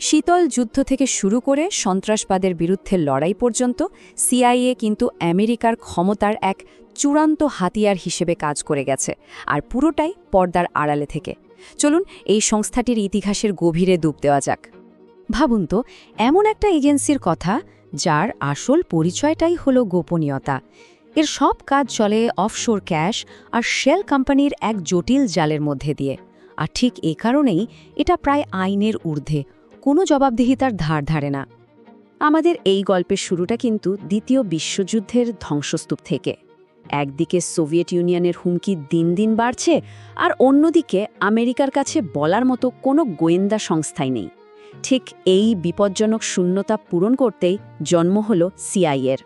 শীতল যুদ্ধ থেকে শুরু করে সন্ত্রাসবাদের বিরুদ্ধে লড়াই পর্যন্ত সিআইএ কিন্তু আমেরিকার ক্ষমতার এক চূড়ান্ত হাতিয়ার হিসেবে কাজ করে গেছে, আর পুরোটাই পর্দার আড়ালে থেকে। চলুন এই সংস্থাটির ইতিহাসের গভীরে ডুব দেওয়া যাক। ভাবুন তো, এমন একটা এজেন্সির কথা যার আসল পরিচয়টাই হলো গোপনীয়তা। এর সব কাজ চলে অফশোর ক্যাশ আর শেল কোম্পানির এক জটিল জালের মধ্যে দিয়ে। আর ঠিক এ কারণেই এটা প্রায় আইনের ঊর্ধ্বে কোনো জবাবদিহিতার ধার ধারে না। আমাদের এই গল্পের শুরুটা কিন্তু দ্বিতীয় বিশ্বযুদ্ধের ধ্বংসস্তূপ থেকে। একদিকে সোভিয়েত ইউনিয়নের হুমকি দিন দিন বাড়ছে আর অন্যদিকে আমেরিকার কাছে বলার মতো কোনো গোয়েন্দা সংস্থাই নেই। ঠিক এই বিপজ্জনক শূন্যতা পূরণ করতেই জন্ম হল সিআইয়ের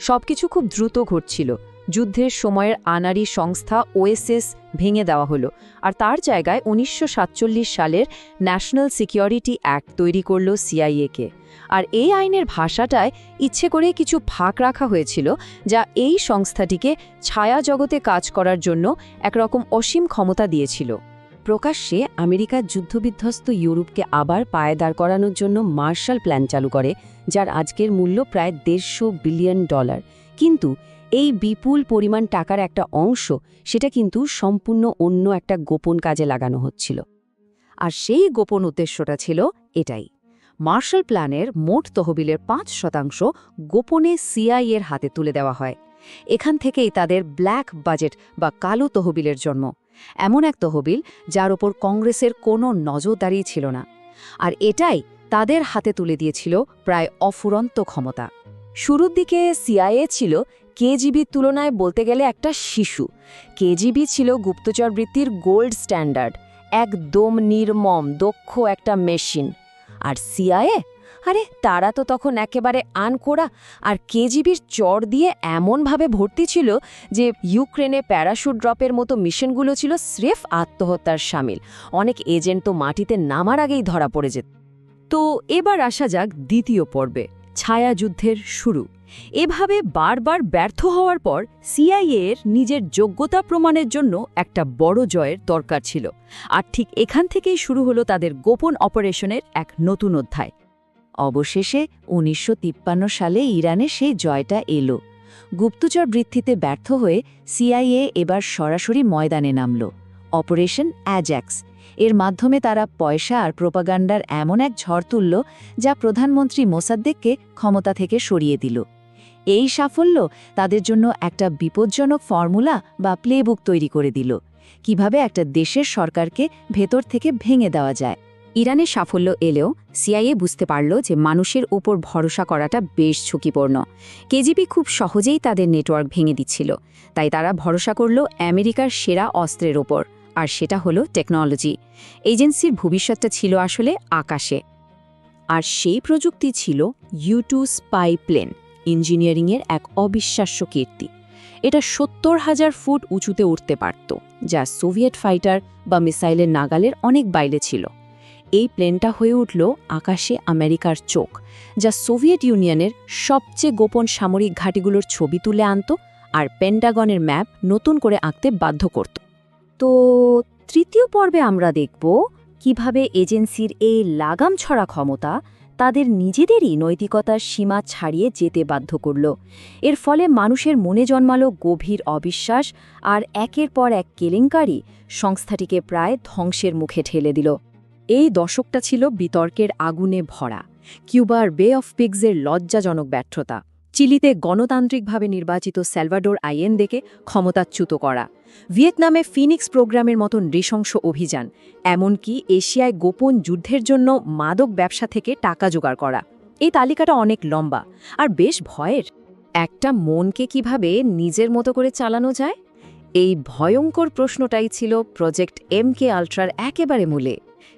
সবকিছু খুব দ্রুত ঘটছিল। যুদ্ধের সময়ের আনারি সংস্থা ওএসএস ভেঙে দেওয়া হলো আর তার জায়গায় উনিশশো সাতচল্লিশ সালের ন্যাশনাল সিকিউরিটি অ্যাক্ট তৈরি করল সিআইএকে। আর এই আইনের ভাষাটায় ইচ্ছে করে কিছু ফাঁক রাখা হয়েছিল যা এই সংস্থাটিকে ছায়া জগতে কাজ করার জন্য একরকম অসীম ক্ষমতা দিয়েছিল। প্রকাশ্যে আমেরিকা যুদ্ধবিধ্বস্ত ইউরোপকে আবার পায়ে দাঁড় করানোর জন্য মার্শাল প্ল্যান চালু করে, যার আজকের মূল্য প্রায় দেড়শো বিলিয়ন ডলার। কিন্তু এই বিপুল পরিমাণ টাকার একটা অংশ সেটা কিন্তু সম্পূর্ণ অন্য একটা গোপন কাজে লাগানো হচ্ছিল। আর সেই গোপন উদ্দেশ্যটা ছিল এটাই। মার্শাল প্ল্যানের মোট তহবিলের পাঁচ শতাংশ গোপনে সিআইএর হাতে তুলে দেওয়া হয়। এখান থেকেই তাদের ব্ল্যাক বাজেট বা কালো তহবিলের জন্ম। এমন এক তহবিল যার ওপর কংগ্রেসের কোনো নজরদারি ছিল না। আর এটাই তাদের হাতে তুলে দিয়েছিল প্রায় অফুরন্ত ক্ষমতা। শুরুর দিকে সিআইএ ছিল কেজিবির তুলনায় বলতে গেলে একটা শিশু। কেজিবি ছিল গুপ্তচর বৃত্তির গোল্ড স্ট্যান্ডার্ড, একদম নির্মম, দক্ষ একটা মেশিন। আর সিআইএ? আরে, তারা তো তখন একেবারে আনকোড়া, আর কেজিবির চর দিয়ে এমনভাবে ভর্তি ছিল যে ইউক্রেনে প্যারাশুট ড্রপের মতো মিশনগুলো ছিল স্রেফ আত্মহত্যার সামিল। অনেক এজেন্ট তো মাটিতে নামার আগেই ধরা পড়ে যেত। তো এবার আসা যাক দ্বিতীয় পর্বে, ছায়াযুদ্ধের শুরু। এভাবে বারবার ব্যর্থ হওয়ার পর সিআইএর নিজের যোগ্যতা প্রমাণের জন্য একটা বড় জয়ের দরকার ছিল। আর ঠিক এখান থেকেই শুরু হলো তাদের গোপন অপারেশনের এক নতুন অধ্যায়। অবশেষে উনিশশো তিপ্পান্ন সালে ইরানে সেই জয়টা এলো। গুপ্তচর বৃত্তিতে ব্যর্থ হয়ে সিআইএ এবার সরাসরি ময়দানে নামল। অপারেশন অ্যাজ্যাক্স এর মাধ্যমে তারা পয়সা আর প্রোপাগান্ডার এমন এক ঝড় তুলল যা প্রধানমন্ত্রী মোসাদ্দেককে ক্ষমতা থেকে সরিয়ে দিল। এই সাফল্য তাদের জন্য একটা বিপজ্জনক ফর্মুলা বা প্লেবুক তৈরি করে দিল। কীভাবে একটা দেশের সরকারকে ভেতর থেকে ভেঙে দেওয়া যায়? ইরানের সাফল্য এলেও সিআইএ বুঝতে পারল যে মানুষের ওপর ভরসা করাটা বেশ ঝুঁকিপূর্ণ। কেজিবি খুব সহজেই তাদের নেটওয়ার্ক ভেঙে দিচ্ছিল। তাই তারা ভরসা করল আমেরিকার সেরা অস্ত্রের ওপর, আর সেটা হলো টেকনোলজি। এজেন্সির ভবিষ্যৎটা ছিল আসলে আকাশে। আর সেই প্রযুক্তি ছিল ইউটু স্পাই প্লেন। ইঞ্জিনিয়ারিংয়ের এক অবিশ্বাস্য কীর্তি। এটা সত্তর হাজার ফুট উঁচুতে উঠতে পারত, যা সোভিয়েট ফাইটার বা মিসাইলের নাগালের অনেক বাইরে ছিল। এই প্লেনটা হয়ে উঠল আকাশে আমেরিকার চোখ, যা সোভিয়েট ইউনিয়নের সবচেয়ে গোপন সামরিক ঘাঁটিগুলোর ছবি তুলে আনত আর পেন্টাগনের ম্যাপ নতুন করে আঁকতে বাধ্য করত। তো তৃতীয় পর্বে আমরা দেখব কীভাবে এজেন্সির এই লাগাম ছড়া ক্ষমতা তাদের নিজেদেরই নৈতিকতার সীমা ছাড়িয়ে যেতে বাধ্য করল। এর ফলে মানুষের মনে জন্মালো গভীর অবিশ্বাস আর একের পর এক কেলেঙ্কারি সংস্থাটিকে প্রায় ধ্বংসের মুখে ঠেলে দিল। এই দশকটা ছিল বিতর্কের আগুনে ভরা, কিউবার বে অফ পিগসের লজ্জাজনক ব্যর্থতা। চিলিতে গণতান্ত্রিকভাবে নির্বাচিত স্যালভাডোর আইএনদেকে ক্ষমতাচ্যুত করা। ভিয়েতনামে ফিনিক্স প্রোগ্রামের মতো নৃশংস অভিযান, এমনকি এশিয়ায় গোপন যুদ্ধের জন্য মাদক ব্যবসা থেকে টাকা জোগাড় করা। এই তালিকাটা অনেক লম্বা, আর বেশ ভয়ের। একটা মনকে কীভাবে নিজের মতো করে চালানো যায়? এই ভয়ঙ্কর প্রশ্নটাই ছিল প্রজেক্ট এম কে আলট্রার একেবারে মূলে।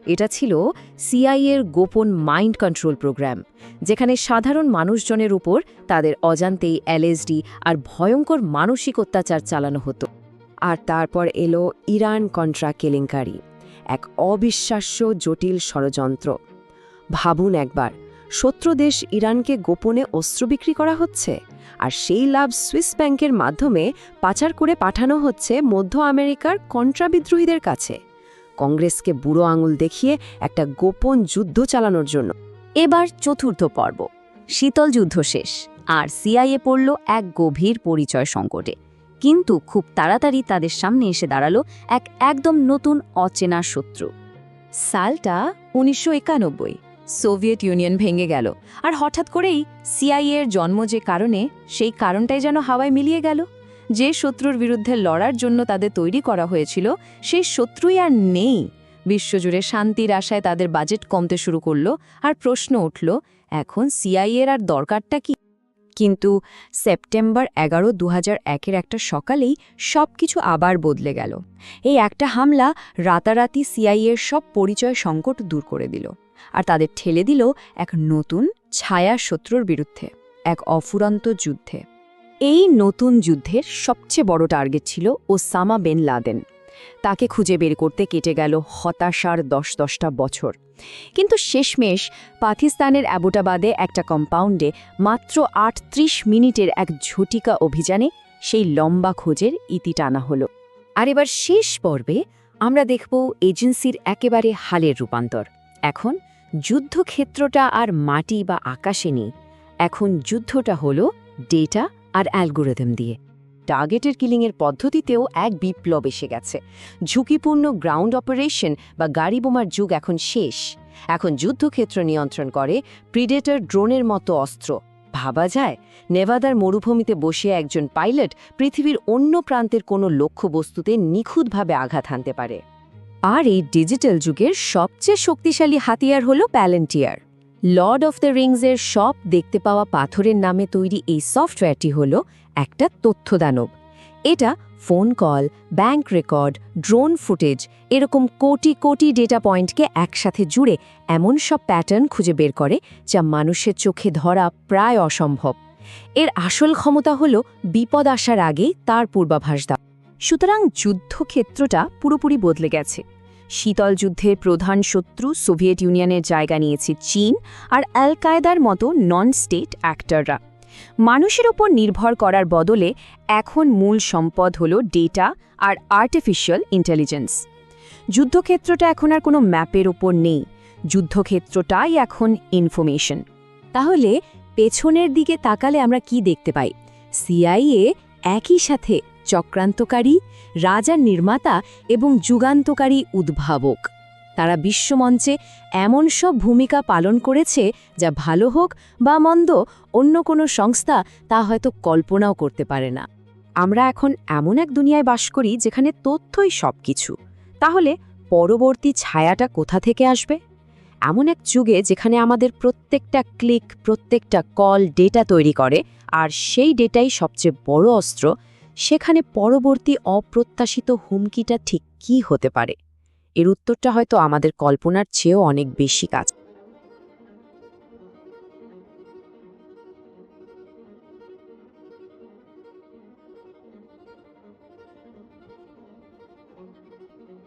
এটা ছিল সিআইএর গোপন মাইন্ড কন্ট্রোল প্রোগ্রাম যেখানে সাধারণ মানুষজনের উপর তাদের অজান্তেই এলএসডি আর ভয়ঙ্কর মানসিক অত্যাচার চালানো হতো। আর তারপর এলো ইরান কন্ট্রা কেলেঙ্কারি, এক অবিশ্বাস্য জটিল ষড়যন্ত্র। ভাবুন একবার, শত্রু দেশ ইরানকে গোপনে অস্ত্র বিক্রি করা হচ্ছে? আর সেই লাভ সুইস ব্যাংকের মাধ্যমে পাচার করে পাঠানো হচ্ছে মধ্য আমেরিকার কন্ট্রা বিদ্রোহীদের কাছে। কংগ্রেসকে বুড়ো আঙুল দেখিয়ে একটা গোপন যুদ্ধ চালানোর জন্য। এবার চতুর্থ পর্ব। শীতল যুদ্ধ শেষ, আর সিআইএ পড়ল এক গভীর পরিচয় সংকটে। কিন্তু খুব তাড়াতাড়ি তাদের সামনে এসে দাঁড়াল এক একদম নতুন অচেনা শত্রু। সালটা উনিশশো একানব্বই, সোভিয়েত ইউনিয়ন ভেঙে গেল, আর হঠাৎ করেই সিআইএর জন্ম যে কারণে, সেই কারণটাই যেন হাওয়ায় মিলিয়ে গেল। যে শত্রুর বিরুদ্ধে লড়ার জন্য তাদের তৈরি করা হয়েছিল, সেই শত্রুই আর নেই। বিশ্বজুড়ে শান্তির আশায় তাদের বাজেট কমতে শুরু করল আর প্রশ্ন উঠল, এখন সিআইএর আর দরকারটা কি? কিন্তু সেপ্টেম্বর এগারো দু একের একটা সকালেই সব কিছু আবার বদলে গেল। এই একটা হামলা রাতারাতি সিআইএর সব পরিচয় সংকট দূর করে দিল আর তাদের ঠেলে দিল এক নতুন ছায়া শত্রুর বিরুদ্ধে, এক অফুরন্ত যুদ্ধে। এই নতুন যুদ্ধের সবচেয়ে বড় টার্গেট ছিল ওসামা বেন লাদেন। তাকে খুঁজে বের করতে কেটে গেল হতাশার দশ দশটা বছর। কিন্তু শেষমেশ পাকিস্তানের অ্যাবোটাবাদে একটা কম্পাউন্ডে মাত্র আটত্রিশ মিনিটের এক ঝটিকা অভিযানে সেই লম্বা খোঁজের ইতি টানা হলো। আর এবার শেষ পর্বে আমরা দেখব এজেন্সির একেবারে হালের রূপান্তর। এখন যুদ্ধক্ষেত্রটা আর মাটি বা আকাশে নেই। এখন যুদ্ধটা হলো ডেটা আর অ্যালগোরিদম দিয়ে। টার্গেটের কিলিংয়ের পদ্ধতিতেও এক বিপ্লব এসে গেছে। ঝুঁকিপূর্ণ গ্রাউন্ড অপারেশন বা গাড়ি বোমার যুগ এখন শেষ। এখন যুদ্ধক্ষেত্র নিয়ন্ত্রণ করে প্রিডেটর ড্রোনের মতো অস্ত্র। ভাবা যায়, নেভাদার মরুভূমিতে বসে একজন পাইলট পৃথিবীর অন্য প্রান্তের কোনো লক্ষ্যবস্তুতে নিখুঁতভাবে আঘাত হানতে পারে। আর এই ডিজিটাল যুগের সবচেয়ে শক্তিশালী হাতিয়ার হল প্যালেন্টিয়ার। লর্ড অফ দ্য রিংসের সব দেখতে পাওয়া পাথরের নামে তৈরি এই সফটওয়্যারটি হল একটা তথ্যদানব। এটা phone call bank record drone footage এরকম কোটি কোটি ডেটা পয়েন্টকে একসাথে জুড়ে এমন সব প্যাটার্ন খুঁজে বের করে যা মানুষের চোখে ধরা প্রায় অসম্ভব। এর আসল ক্ষমতা হল বিপদ আসার আগেই তার পূর্বাভাস দেওয়া সুতরাং যুদ্ধক্ষেত্রটা পুরোপুরি বদলে গেছে। শীতল যুদ্ধের প্রধান শত্রু সোভিয়েত ইউনিয়নের জায়গা নিয়েছে চীন আর আল কায়দার মতো নন স্টেট অ্যাক্টররা মানুষের ওপর নির্ভর করার বদলে এখন মূল সম্পদ হল ডেটা আর আর্টিফিশিয়াল ইন্টেলিজেন্স যুদ্ধক্ষেত্রটা এখন আর কোনো ম্যাপের ওপর নেই। যুদ্ধক্ষেত্রটাই এখন ইনফরমেশন তাহলে পেছনের দিকে তাকালে আমরা কি দেখতে পাই? সিআইএ একই সাথে চক্রান্তকারী, রাজার নির্মাতা এবং যুগান্তকারী উদ্ভাবক। তারা বিশ্বমঞ্চে এমন সব ভূমিকা পালন করেছে যা ভালো হোক বা মন্দ অন্য কোনো সংস্থা তা হয়তো কল্পনাও করতে পারে না। আমরা এখন এমন এক দুনিয়ায় বাস করি যেখানে তথ্যই সব কিছু তাহলে পরবর্তী ছায়াটা কোথা থেকে আসবে? এমন এক যুগে যেখানে আমাদের প্রত্যেকটা ক্লিক, প্রত্যেকটা কল, ডেটা তৈরি করে, আর সেই ডেটাই সবচেয়ে বড় অস্ত্র সেখানে পরবর্তী অপ্রত্যাশিত হুমকিটা ঠিক কি হতে পারে? এর উত্তরটা হয়তো আমাদের কল্পনার চেয়েও অনেক বেশি কাজ